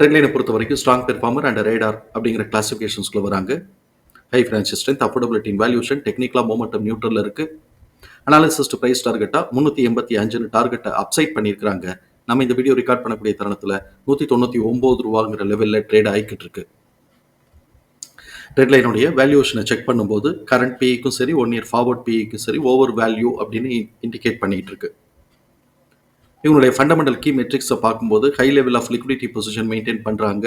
ட்ரெண்ட்லைனை பொறுத்த வரைக்கும் strong performer and radar அப்படிங்கிற கிளாசிஃபிகேஷன்ஸ்குள்ள வராங்க. High financial strength affordability valuation டெக்னிக்கலாக மோமெண்டம் நியூட்ரல் இருக்குது அனாலிசிஸ்ட் ப்ரைஸ் டார்கெட்டாக முந்நூற்றி எண்பத்தி அஞ்சுன்னு டார்கெட்டை அப்சைட் பண்ணியிருக்காங்க நம்ம இந்த வீடியோ ரெக்கார்ட் பண்ணக்கூடிய தருணத்தில் நூற்றி தொண்ணூற்றி ஒம்பது ரூபாங்கிற லெவலில் ட்ரேட் ஆகிக்கிட்டு இருக்கு. ரெட்லைனுடைய வேல்யூஷனை செக் பண்ணும்போது கரண்ட் பிஇக்கும் சரி ஒன் இயர் ஃபார்வர்ட் பிஇக்கும் சரி ஓவர் வேல்யூ அப்படின்னு இண்டிகேட் பண்ணிகிட்டு இருக்கு. இவங்களுடைய ஃபண்டமெண்டல் கீ மெட்ரிக்ஸை பார்க்கும்போது high level of liquidity position maintain பண்ணுறாங்க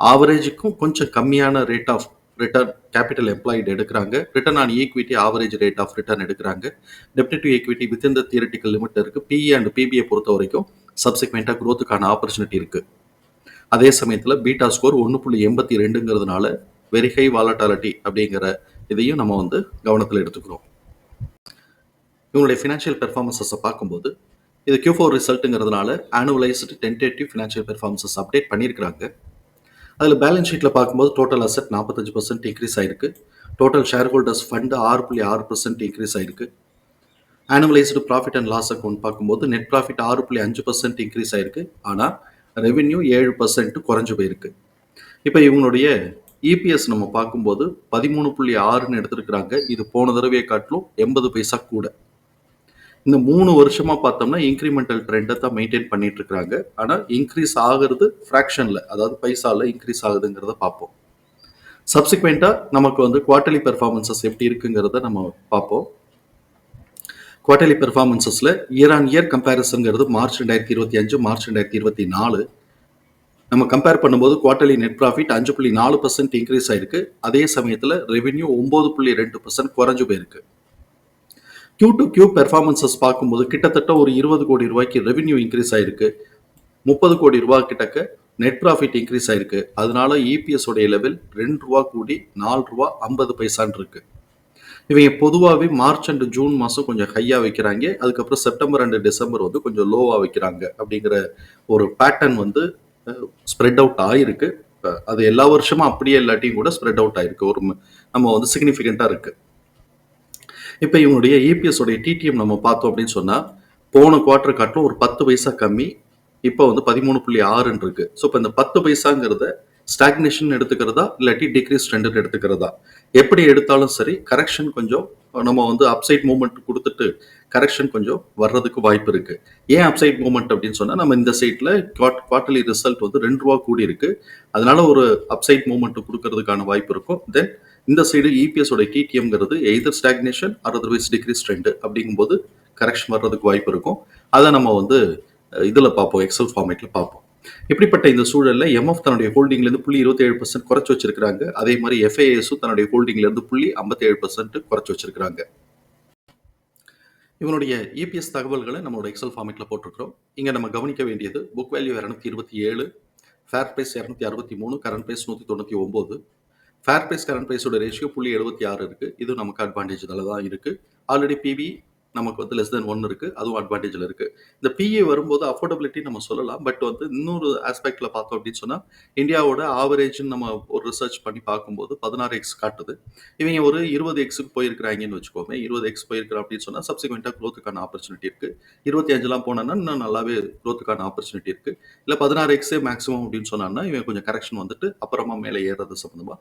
ஆவரேஜுக்கும் கொஞ்சம் கம்மியான rate of return capital employed எடுக்கிறாங்க. Return on equity average rate of return எடுக்கிறாங்க. டெப்ட் to equity within the theoretical limit இருக்குது பிஇ அண்ட் பிபிஐ பொறுத்த வரைக்கும் சப்சிக்வெண்ட்டாக க்ரோத்துக்கான ஆப்பர்ச்சுனிட்டி இருக்குது அதே சமயத்தில் பீட்டா ஸ்கோர் ஒன்று புள்ளி எண்பத்தி ரெண்டுங்கிறதுனால வெரி ஹை வாலட்டாலிட்டி அப்படிங்கிற இதையும் நம்ம வந்து கவனத்தில் எடுத்துக்கிறோம். இவங்களுடைய ஃபினான்ஷியல் பெர்ஃபார்மன்ஸஸை பார்க்கும்போது இது Q four ரிசல்ட்டுங்கிறதுனால annualised tentative financial performances update பண்ணியிருக்கிறாங்க. அதில் பேலன்ஸ் ஷீட்டில் பார்க்கும்போது டோட்டல் அசெட் நாற்பத்தஞ்சு பர்சன்ட் இன்க்ரீஸ் ஆயிருக்கு. டோட்டல் ஷேர் ஹோல்டர்ஸ் ஃபண்டு ஆறு புள்ளி ஆறு பர்சன்ட் இன்க்ரீஸ் ஆயிருக்கு. Annualised profit and loss account பார்க்கும்போது நெட் ப்ராஃபிட் ஆறு புள்ளி அஞ்சு பர்சன்ட் இன்க்ரீஸ் ஆயிருக்கு. ஆனால் ரெவென்யூ ஏழு பர்சன்ட் குறைஞ்சு போயிருக்கு. இப்போ இவங்களுடைய இபிஎஸ் நம்ம பார்க்கும்போது பதிமூணு புள்ளி ஆறுன்னு எடுத்திருக்கிறாங்க. இது போன தடவையை காட்டிலும் எண்பது பைசா கூட. இந்த மூணு வருஷமா பார்த்தோம்னா இன்க்ரிமெண்டல் ட்ரெண்டை தான் மெயின்டைன் பண்ணிட்டு இருக்காங்க ஆனால் இன்க்ரீஸ் ஆகுறது ஃப்ராக்ஷனில் அதாவது பைசால இன்க்ரீஸ் ஆகுதுங்கிறத பார்ப்போம். சப்சிக்வெண்ட்டாக நமக்கு வந்து குவார்டர்லி பெர்ஃபார்மன்சஸ் எப்படி இருக்குங்கிறத நம்ம பார்ப்போம். குவார்டர்லி பெர்ஃபார்மன்சஸில் இயர் ஆன் இயர் கம்பேரிசன்ங்கிறது மார்ச் ரெண்டாயிரத்தி இருபத்தி அஞ்சு மார்ச் ரெண்டாயிரத்தி இருபத்தி நாலு. நம்ம கம்பேர் பண்ணும்போது குவார்டர்லி நெட் ப்ராஃபிட் அஞ்சு புள்ளி நாலு பர்சன்ட் இன்க்ரீஸ் ஆயிருக்கு. அதே சமயத்தில் ரெவென்யூ ஒம்பது புள்ளி ரெண்டு பர்சன்ட் குறைஞ்சு போயிருக்கு. கியூ டு கியூ பெர்ஃபார்மன்சஸ் பார்க்கும்போது கிட்டத்தட்ட ஒரு இருபது கோடி ரூபாய்க்கு ரெவென்யூ இன்க்ரீஸ் ஆயிருக்கு. முப்பது கோடி ரூபா கிட்டக்க நெட் ப்ராஃபிட் இன்க்ரீஸ் ஆயிருக்கு. அதனால இபிஎஸ் உடைய லெவல் ரெண்டு ரூபா கூடி நாலு ரூபா ஐம்பது பைசான் இருக்கு. இவங்க பொதுவாகவே மார்ச் அண்ட் ஜூன் மாதம் கொஞ்சம் ஹையாக வைக்கிறாங்க. அதுக்கப்புறம் செப்டம்பர் அண்ட் டிசம்பர் வந்து கொஞ்சம் லோவாக வைக்கிறாங்க அப்படிங்கிற ஒரு பேட்டர்ன் வந்து ஸ்ப்ரெட் அவுட் ஆயிருக்கு. அது எல்லா வருஷமும் அப்படியே இல்லாட்டியும் கூட ஸ்ப்ரெட் அவுட் ஆயிருக்கு. ஒரு நம்ம வந்து சிக்னிஃபிகண்ட்டாக இருக்குது இப்போ இவனுடைய இபிஎஸ் உடைய டிடிஎம் நம்ம பார்த்தோம் அப்படின்னு சொன்னால் போன குவார்டர் காட்டிலும் ஒரு பத்து பைசா கம்மி. இப்போ வந்து பதிமூணு புள்ளி ஆறுன்னு இருக்கு. ஸோ இப்போ இந்த பத்து பைசாங்கிறத ஸ்டாக்னேஷன் எடுத்துக்கிறதா இல்லாட்டி டிக்ரீஸ் ட்ரெண்ட் எடுத்துக்கிறதா? எப்படி எடுத்தாலும் சரி கரெக்ஷன் கொஞ்சம் நம்ம வந்து அப்சைட் மூமெண்ட் கொடுத்துட்டு கரெக்ஷன் கொஞ்சம் வர்றதுக்கு வாய்ப்பு இருக்கு. ஏன் அப்சைட் மூமெண்ட் அப்படின்னு சொன்னா நம்ம இந்த சைட்ல குவார்டர்லி ரிசல்ட் வந்து ரெண்டு ரூபா கூடி இருக்கு அதனால ஒரு அப்சைட் மூமெண்ட் கொடுக்கறதுக்கான வாய்ப்பு இருக்கும். தென் இந்த சைடு இபிஎஸ் உடைய டிடிஎம்ங்கிறது either stagnation otherwise decrease trend அப்படிங்கும்போது கரெக்ஷன் வர்றதுக்கு வாய்ப்பு இருக்கும். அதை நம்ம வந்து இதில் பார்ப்போம் எக்ஸல் ஃபார்மேட்டில் பார்ப்போம். இப்படிப்பட்ட இந்த சூழலில் எம்எஃப் தன்னுடைய ஹோல்டிங்லேருந்து புள்ளி இருபத்தி ஏழு பர்சன்ட் குறைச்சி வச்சிருக்காங்க அதே மாதிரி எஃப்ஐஎஸும் தன்னுடைய ஹோல்டிங்லேருந்து புள்ளி ஐம்பத்தி ஏழு பர்சன்ட் குறைச்சி வச்சிருக்காங்க இவனுடைய இபிஎஸ் தகவல்களை நம்மளோட எக்ஸல் ஃபார்மேட்டில் போட்டிருக்கிறோம். இங்கே நம்ம கவனிக்க வேண்டியது புக் வேல்யூ இரநூத்தி இருபத்தி ஏழு ஃபேர் ப்ரைஸ் இரநூத்தி அறுபத்தி மூணு கரண்ட் ப்ரைஸ் நூற்றி தொண்ணூற்றி ஒம்பது. ஃபேர் ப்ரைஸ் கரண்ட் ப்ரைஸோட ரேஷியோ புள்ளி எழுபத்தி ஆறு இருக்குது இது நமக்கு அட்வான்டேஜ் தான் இருக்குது ஆல்ரெடி பிவி நமக்கு வந்து லெஸ் தென் ஒன் இருக்குது அதுவும் அட்வான்டேஜில் இருக்குது இந்த பிஏ வரும்போது அஃபோர்டபிலிட்டி நம்ம சொல்லலாம். பட் வந்து இன்னொரு ஆஸ்பெக்டில் பார்த்தோம் அப்படின்னு சொன்னால் இந்தியாவோட ஆவரேஜ்னு நம்ம ஒரு ரிசர்ச் பண்ணி பார்க்கும்போது பதினாறு எக்ஸ் காட்டுது. இவங்க ஒரு இருபது எக்ஸுக்கு போயிருக்கிறாங்கன்னு வச்சுக்கோங்க இருபது எக்ஸ் போயிருக்கிறோம் அப்படின்னு சொன்னால் சப்சிக்வெண்ட்டாக க்ரோத்துக்கான ஆப்பர்ச்சுனிட்டி இருக்குது இருபத்தி அஞ்சுலாம் போனோன்னா இன்னும் நல்லாவே க்ரோத்துக்கான ஆப்பர்ச்சுனிட்டி இருக்குது இல்லை பதினாறு எக்ஸே மேக்ஸிமம் அப்படின்னு சொன்னான்னா இவன் கொஞ்சம் கரெக்ஷன் வந்துட்டு அப்புறமா மேலே ஏறது சம்மந்தமாக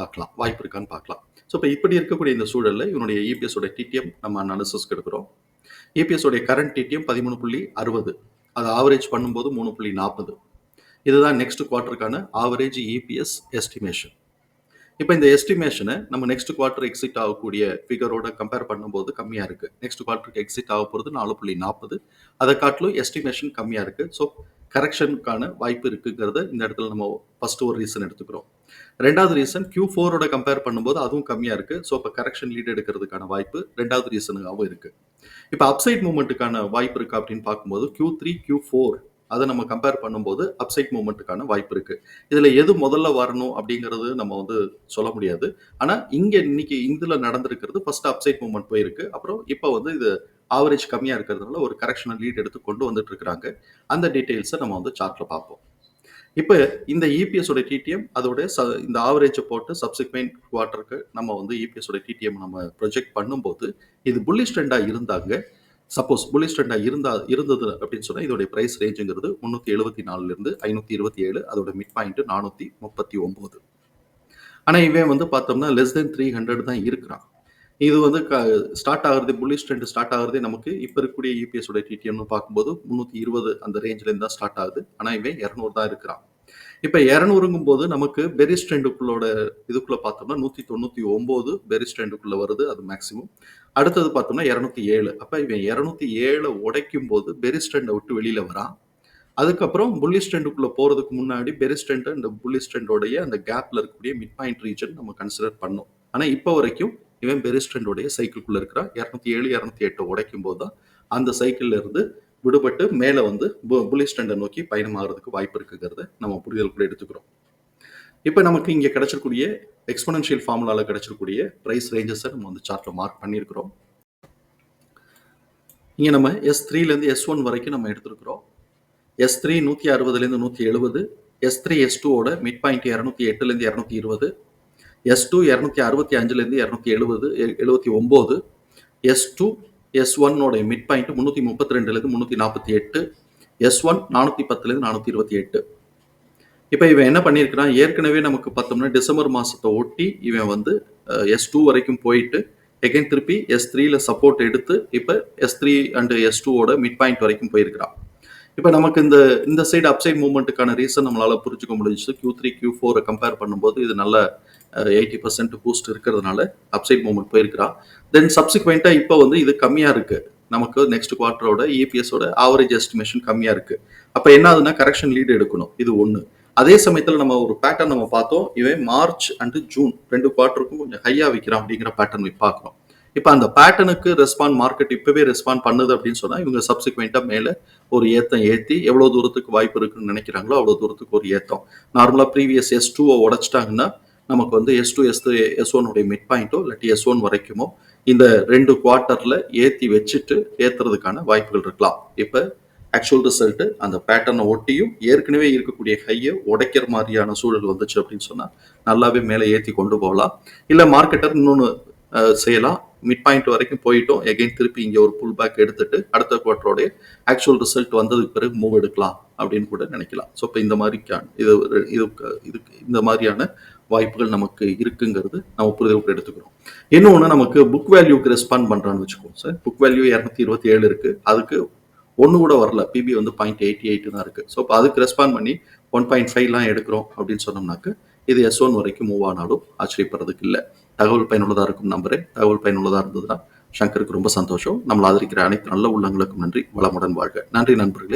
பார்க்கலாம். வாய்ப்பு இருக்கான்னு பார்க்கலாம். ஸோ இப்போ இப்படி இருக்கக்கூடிய இந்த சூழலில் இவனுடைய இபிஎஸோட டிடிஎம் நம்ம அனாலிசிஸ்க்கு எடுக்கிறோம். இபிஎஸோடைய கரண்ட் டிடிஎம் பதிமூணு புள்ளி அறுபது. அது ஆவரேஜ் பண்ணும்போது மூணு புள்ளி நாற்பது இதுதான் நெக்ஸ்ட் குவார்ட்டருக்கான ஆவரேஜ் இபிஎஸ் எஸ்டிமேஷன் இப்போ இந்த எஸ்டிமேஷனை நம்ம நெக்ஸ்ட் குவார்ட்டர் எக்ஸிட் ஆகக்கூடிய ஃபிகரோட கம்பேர் பண்ணும்போது கம்மியாக இருக்குது நெக்ஸ்ட் குவார்ட்டருக்கு எக்ஸிட் ஆக போகிறது நாலு புள்ளி நாற்பது அதை காட்டிலும் எஸ்டிமேஷன் கம்மியாக இருக்குது ஸோ கரெக்ஷனுக்கான வாய்ப்பு இருக்குங்கிறத இந்த இடத்துல நம்ம ஃபஸ்ட்டு ஒரு ரீசன் எடுத்துக்கிறோம். ரெண்டாவது ரீசன் கியூ ஃபோரோட கம்பேர் பண்ணும்போது அதுவும் கம்மியாக இருக்குது ஸோ இப்போ கரெக்ஷன் லீட் எடுக்கிறதுக்கான வாய்ப்பு ரெண்டாவது ரீசனுக்காகவும் இருக்குது இப்போ அப்சைட் மூமெண்ட்டுக்கான வாய்ப்பு இருக்குது அப்படின்னு பார்க்கும்போது கியூ த்ரீ கியூ ஃபோர் அதை நம்ம கம்பேர் பண்ணும்போது அப்சைட் மூமெண்ட்டுக்கான வாய்ப்பு இருக்கு. இதுல எது முதல்ல வரணும் அப்படிங்கிறது நம்ம வந்து சொல்ல முடியாது. ஆனா இங்கே இன்னைக்கு இதுல நடந்திருக்கிறது ஃபர்ஸ்ட் அப்சைட் மூமெண்ட் போயிருக்கு. அப்புறம் இப்போ வந்து இது ஆவரேஜ் கம்மியா இருக்கிறதுனால ஒரு கரெக்ஷனல் லீட் எடுத்து கொண்டு வந்துட்டு இருக்கிறாங்க. அந்த டீட்டெயில்ஸை நம்ம வந்து சார்ட்ல பார்ப்போம். இப்போ இந்த இபிஎஸோட டிடிஎம் அதோட ச இந்த ஆவரேஜை போட்டு சப்சிக்வெண்ட் குவார்ட்டருக்கு நம்ம வந்து இபிஎஸோட டிடிஎம் நம்ம ப்ரொஜெக்ட் பண்ணும்போது இது புல்லிஷ் ட்ரெண்டாக இருந்தாங்க. சப்போஸ் புல்லிஷ் ட்ரெண்டாக இருந்தா இருந்தது அப்படின்னு சொன்னால் இதோடைய ப்ரைஸ் ரேஞ்சுங்கிறது முந்நூற்றி எழுபத்தி நாலுலேருந்து ஐநூற்றி இருபத்தி ஏழு அதோட மிட் பாயிண்ட்டு நானூற்றி முப்பத்தி ஒம்பது. ஆனால் இவன் வந்து பார்த்தோம்னா லெஸ் தென் த்ரீ ஹண்ட்ரட் தான் இருக்கிறான். இது வந்து ஸ்டார்ட் ஆகுறது புல்லிஷ் ட்ரெண்ட் ஸ்டார்ட் ஆகுறதே நமக்கு இப்போ இருக்கக்கூடிய இபிஎஸ் உடைய டிடிஎம்னு பார்க்கும்போது முந்நூற்றி இருபது அந்த ரேஞ்சிலேருந்து தான் ஸ்டார்ட் ஆகுது. ஆனால் இவன் இரநூறு தான் இருக்கிறான். இப்போ இரநூறுங்கும் போது நமக்கு பெரிஸ் ட்ரெண்டுக்குள்ளோட இதுக்குள்ளே பார்த்தோம்னா நூற்றி தொண்ணூற்றி ஒம்பது பெரிஸ் ட்ரெண்டுக்குள்ளே வருது அது மேக்ஸிமம் அடுத்தது பார்த்தோம்னா இரநூத்தி ஏழு. அப்போ இவன் இரநூத்தி ஏழை உடைக்கும் போது பெரிஸ் ட்ரெண்டை விட்டு வெளியில் வரான். அதுக்கப்புறம் புல்லிஷ் ட்ரெண்டுக்குள்ளே போகிறதுக்கு முன்னாடி பெரிஸ் ட்ரெண்ட் அந்த புல்லிஷ் ட்ரெண்டோடைய அந்த கேப்பில் இருக்கக்கூடிய மிட் பாயிண்ட் ரீஜன் நம்ம கன்சிடர் பண்ணோம். ஆனால் இப்போ வரைக்கும் இவன் பெரிஸ்டனுடைய ட்ரெண்டோடைய சைக்கிள்குள்ள இருக்கிறான். இரநூத்தி ஏழு இரநூத்தி எட்டு உடைக்கும் போது தான் அந்த சைக்கிள்ல இருந்து விடுபட்டு மேலே வந்து புலிஸ்டண்டை நோக்கி பயணமாகிறதுக்கு வாய்ப்பு இருக்குங்கிறத நம்ம புரிதல் கூட எடுத்துக்கிறோம். இப்போ நமக்கு இங்கே கிடைச்சிருக்கூடிய எக்ஸ்பனன்ஷியல் ஃபார்முலாவில் கிடைச்சிருக்கூடிய ப்ரைஸ் ரேஞ்சஸை நம்ம வந்து சார்ட்டில் மார்க் பண்ணியிருக்கிறோம். இங்கே நம்ம எஸ் த்ரீலேருந்து எஸ் ஒன் வரைக்கும் நம்ம எடுத்திருக்கிறோம். எஸ் த்ரீ நூற்றி அறுபதுலேருந்து நூற்றி எழுபது எஸ் த்ரீ எஸ் டூவோட மிட் பாயிண்ட் இரநூத்தி எட்டுலேருந்து இரநூத்தி இருபது எஸ் டூ இரநூத்தி அறுபத்தி அஞ்சுலேருந்து இரநூத்தி எழுபது எழுபத்தி ஒம்பது. எஸ் டூ எஸ் ஒன்னோட மிட் பாயிண்ட் முந்நூற்றி முப்பத்தி ரெண்டுலேருந்து முந்நூற்றி நாற்பத்தி எட்டு. எஸ் ஒன் நானூற்றி பத்துலேருந்து நானூற்றி இருபத்தி எட்டு. இப்போ இவன் என்ன பண்ணியிருக்கிறான்? ஏற்கனவே நமக்கு பார்த்தோம்னா டிசம்பர் மாதத்தை ஒட்டி இவன் வந்து எஸ் டூ வரைக்கும் போயிட்டு எகைன் திருப்பி எஸ் த்ரீல சப்போர்ட் எடுத்து இப்போ எஸ் த்ரீ அண்டு எஸ் டூவோட மிட் பாயிண்ட் வரைக்கும் போயிருக்கிறான். இப்போ நமக்கு இந்த இந்த சைடு அப்சைட் மூவ்மெண்ட்டுக்கான ரீசன் நம்மளால புரிஞ்சுக்க முடிஞ்சிச்சு. கியூ த்ரீ கியூ ஃபோரை கம்பேர் பண்ணும்போது இது நல்ல எயிட்டி பர்சன்ட் பூஸ்ட் இருக்கிறதுனால அப்சைட் மூவ்மெண்ட் போயிருக்கிறான் தென் சப்சிக்வெண்ட்டாக இப்போ வந்து இது கம்மியாக இருக்கு. நமக்கு நெக்ஸ்ட் குவார்ட்டரோட இபிஎஸோட ஆவரேஜ் எஸ்டிமேஷன் கம்மியாக இருக்கு. அப்போ என்ன ஆகுதுன்னா கரெக்ஷன் லீடு எடுக்கணும். இது ஒன்று அதே சமயத்தில் நம்ம ஒரு பேட்டர்ன் நம்ம பார்த்தோம். இவன் மார்ச் அண்டு ஜூன் ரெண்டு குவார்ட்டருக்கும் கொஞ்சம் ஹையாக விற்கிறான் அப்படிங்கிற பேட்டர்ன் பார்க்குறோம். இப்போ அந்த பேட்டர்னுக்கு ரெஸ்பாண்ட் மார்க்கெட் இப்போவே ரெஸ்பாண்ட் பண்ணுது அப்படின்னு சொன்னால் இவங்க சப்சிக்வெண்ட்டாக மேலே ஒரு ஏத்தம் ஏற்றி எவ்வளோ தூரத்துக்கு வாய்ப்பு இருக்குன்னு நினைக்கிறாங்களோ அவ்வளோ தூரத்துக்கு ஒரு ஏத்தம். நார்மலாக ப்ரீவியஸ் எஸ் டூவை உடச்சிட்டாங்கன்னா நமக்கு வந்து எஸ் டூ எஸ் எஸ் ஒனுடைய மிட் பாயிண்ட்டோ இல்லாட்டி எஸ் ஒன் வரைக்குமோ இந்த ரெண்டு குவார்ட்டரில் ஏற்றி வச்சுட்டு ஏற்றுறதுக்கான வாய்ப்புகள் இருக்கலாம். இப்போ ஆக்சுவல் ரிசல்ட்டு அந்த பேட்டர்னை ஒட்டியும் ஏற்கனவே இருக்கக்கூடிய ஹையை உடைக்கிற மாதிரியான சூழல் வந்துச்சு அப்படின்னு சொன்னால் நல்லாவே மேலே ஏற்றி கொண்டு போகலாம். இல்லை மார்க்கெட்டர் இன்னொன்று செய்யலாம். மிட் பாயிண்ட் வரைக்கும் போயிட்டோம் எகைன் திருப்பி இங்கே ஒரு புல் பேக் எடுத்துட்டு அடுத்த குவார்டரோடைய ஆக்சுவல் ரிசல்ட் வந்ததுக்கு பிறகு மூவ் எடுக்கலாம் அப்படின்னு கூட நினைக்கலாம். ஸோ இப்போ இந்த மாதிரி இது இது இதுக்கு இந்த மாதிரியான வாய்ப்புகள் நமக்கு இருக்குங்கிறது நம்ம புரிதலுக்கு எடுத்துக்கிறோம். இன்னொன்று நமக்கு புக் வேல்யூக்கு ரெஸ்பாண்ட் பண்ணுறான்னு வச்சுக்கோங்க சார். புக் வேல்யூ இரநூத்தி இருபத்தி ஏழு இருக்குது அதுக்கு ஒன்று கூட வரல. பிபி வந்து பாயிண்ட் எயிட்டி எயிட் தான் இருக்குது ஸோ இப்போ அதுக்கு ரெஸ்பாண்ட் பண்ணி ஒன் பாயிண்ட் ஃபைவ்லாம் எடுக்கிறோம் அப்படின்னு சொன்னோம்னாக்க இது எஸ் ஒன் வரைக்கும் மூவ் ஆனாலும் ஆச்சரியப்படுறதுக்கு இல்லை. தகவல் பயனுள்ளதாக இருக்கும் நம்புறேன். தகவல் பயனுள்ளதாக இருந்ததுன்னா சங்கருக்கு ரொம்ப சந்தோஷம். நம்மளை ஆதரிக்கிற அனைத்து நல்ல உள்ளங்களுக்கும் நன்றி. வளமுடன் வாழ்க. நன்றி நண்பர்களே.